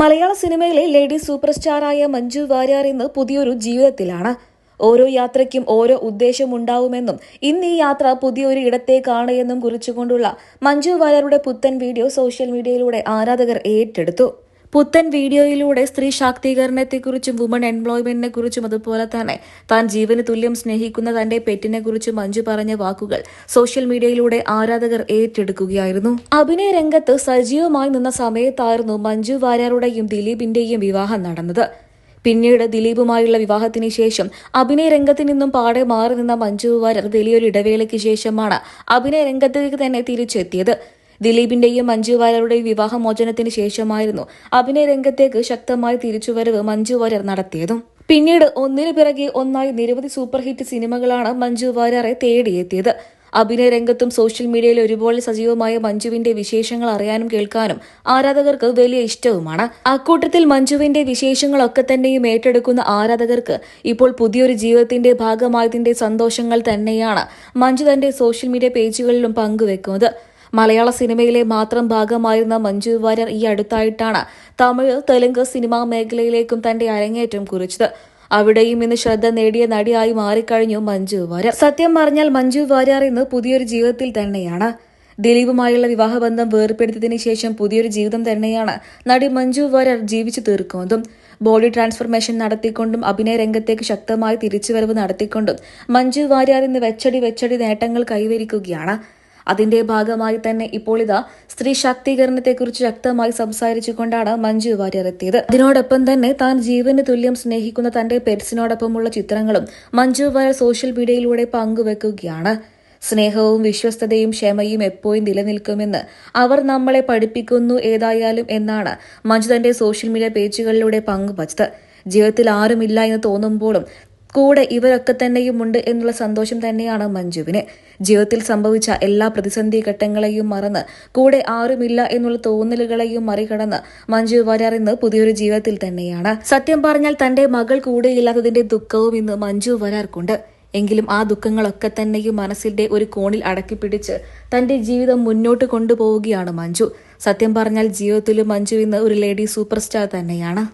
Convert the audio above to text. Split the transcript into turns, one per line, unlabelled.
മലയാള സിനിമയിലെ lady super സ്റ്റാറായ മഞ്ജു വാര്യാർ ഇന്ന് പുതിയൊരു ജീവിതത്തിലാണ്. ഓരോ യാത്രയ്ക്കും ഓരോ ഉദ്ദേശമുണ്ടാവുമെന്നും ഇന്ന് ഈ യാത്ര പുതിയൊരു ഇടത്തേക്കാണ് എന്നും കുറിച്ചുകൊണ്ടുള്ള മഞ്ജു വാര്യരുടെ പുത്തൻ വീഡിയോ സോഷ്യൽ മീഡിയയിലൂടെ ആരാധകർ ഏറ്റെടുത്തു. പുത്തൻ വീഡിയോയിലൂടെ സ്ത്രീ ശാക്തീകരണത്തെക്കുറിച്ചും വുമൺ എംപ്ലോയ്മെന്റിനെ കുറിച്ചും അതുപോലെ തന്നെ താൻ ജീവന് തുല്യം സ്നേഹിക്കുന്ന തന്റെ പെറ്റിനെ കുറിച്ചും മഞ്ജു പറഞ്ഞ വാക്കുകൾ സോഷ്യൽ മീഡിയയിലൂടെ ആരാധകർ ഏറ്റെടുക്കുകയായിരുന്നു. അഭിനയ രംഗത്ത് സജീവമായി നിന്ന സമയത്തായിരുന്നു മഞ്ജു വാര്യാറുടെയും ദിലീപിന്റെയും വിവാഹം നടന്നത്. പിന്നീട് ദിലീപുമായുള്ള വിവാഹത്തിന് ശേഷം അഭിനയ രംഗത്ത് നിന്നും പാടെ മാറി നിന്ന മഞ്ജു വാര്യർ വലിയൊരു ഇടവേളയ്ക്ക് ശേഷമാണ് അഭിനയ രംഗത്തേക്ക് തന്നെ തിരിച്ചെത്തിയത്. ദിലീപിന്റെയും മഞ്ജു വാര്യരുടെയും വിവാഹമോചനത്തിന് ശേഷമായിരുന്നു അഭിനയ രംഗത്തേക്ക് ശക്തമായ തിരിച്ചുവരവ് മഞ്ജു വാര്യർ നടത്തിയതും. പിന്നീട് ഒന്നിനു പിറകെ ഒന്നായി നിരവധി സൂപ്പർ ഹിറ്റ് സിനിമകളാണ് മഞ്ജു വാര്യറെ തേടിയെത്തിയത്. അഭിനയ രംഗത്തും സോഷ്യൽ മീഡിയയിൽ ഒരുപോലെ സജീവമായ മഞ്ജുവിന്റെ വിശേഷങ്ങൾ അറിയാനും കേൾക്കാനും ആരാധകർക്ക് വലിയ ഇഷ്ടവുമാണ്. അക്കൂട്ടത്തിൽ മഞ്ജുവിന്റെ വിശേഷങ്ങളൊക്കെ തന്നെയും ഏറ്റെടുക്കുന്ന ആരാധകർക്ക് ഇപ്പോൾ പുതിയൊരു ജീവിതത്തിന്റെ ഭാഗമായതിന്റെ സന്തോഷങ്ങൾ തന്നെയാണ് മഞ്ജു തന്റെ സോഷ്യൽ മീഡിയ പേജുകളിലും പങ്കുവെക്കുന്നത്. മലയാള സിനിമയിലെ മാത്രം ഭാഗമായിരുന്ന മഞ്ജു വാര്യർ ഈ അടുത്തായിട്ടാണ് തമിഴ് തെലുങ്ക് സിനിമാ മേഖലയിലേക്കും തന്റെ അരങ്ങേറ്റം കുറിച്ചത്. അവിടെയും ഇന്ന് ശ്രദ്ധ നേടിയ നടിയായി മാറിക്കഴിഞ്ഞു മഞ്ജു വാര്യർ. സത്യം പറഞ്ഞാൽ മഞ്ജു വാര്യർ ഇന്ന് പുതിയൊരു ജീവിതത്തിൽ തന്നെയാണ്. ദിലീപുമായുള്ള വിവാഹബന്ധം വേർപ്പെടുത്തിയതിന് ശേഷം പുതിയൊരു ജീവിതം തന്നെയാണ് നടി മഞ്ജു വാര്യർ ജീവിച്ചു തീർക്കുന്നതും. ബോഡി ട്രാൻസ്ഫർമേഷൻ നടത്തിക്കൊണ്ടും അഭിനയ രംഗത്തേക്ക് ശക്തമായി തിരിച്ചുവരവ് നടത്തിക്കൊണ്ടും മഞ്ജു വാര്യർ ഇന്ന് വെച്ചടി വെച്ചടി നേട്ടങ്ങൾ കൈവരിക്കുകയാണ്. അതിന്റെ ഭാഗമായി തന്നെ ഇപ്പോൾ ഇതാ സ്ത്രീ ശാക്തീകരണത്തെക്കുറിച്ച് ശക്തമായി സംസാരിച്ചുകൊണ്ടാണ് മഞ്ജു വാര്യർ എത്തിയത്. അതിനോടൊപ്പം തന്നെ താൻ ജീവന് തുല്യം സ്നേഹിക്കുന്ന തന്റെ പെറ്റ്സിനോടൊപ്പമുള്ള ചിത്രങ്ങളും മഞ്ജു വാര്യർ സോഷ്യൽ മീഡിയയിലൂടെ പങ്കുവെക്കുകയാണ്. സ്നേഹവും വിശ്വസ്തതയും ക്ഷമയും എപ്പോഴും നിലനിൽക്കുമെന്ന് അവർ നമ്മളെ പഠിപ്പിക്കുന്നു ഏതായാലും എന്നാണ് മഞ്ജു തന്റെ സോഷ്യൽ മീഡിയ പേജുകളിലൂടെ പങ്കുവച്ചത്. ജീവിതത്തിൽ ആരുമില്ല എന്ന് തോന്നുമ്പോഴും കൂടെ ഇവരൊക്കെ തന്നെയും ഉണ്ട് എന്നുള്ള സന്തോഷം തന്നെയാണ് മഞ്ജുവിന്. ജീവിതത്തിൽ സംഭവിച്ച എല്ലാ പ്രതിസന്ധി ഘട്ടങ്ങളെയും മറന്ന് കൂടെ ആരുമില്ല എന്നുള്ള തോന്നലുകളെയും മറികടന്ന് മഞ്ജു വരാറിന്ന് പുതിയൊരു ജീവിതത്തിൽ തന്നെയാണ്. സത്യം പറഞ്ഞാൽ തന്റെ മകൾ കൂടെ ഇല്ലാത്തതിന്റെ ദുഃഖവും ഇന്ന് മഞ്ജു വരാർക്കുണ്ട്. എങ്കിലും ആ ദുഃഖങ്ങളൊക്കെ തന്നെയും മനസ്സിന്റെ ഒരു കോണിൽ അടക്കി പിടിച്ച് തന്റെ ജീവിതം മുന്നോട്ട് കൊണ്ടുപോവുകയാണ് മഞ്ജു. സത്യം പറഞ്ഞാൽ ജീവിതത്തിൽ മഞ്ജു ഇന്ന് ഒരു ലേഡി സൂപ്പർ സ്റ്റാർ തന്നെയാണ്.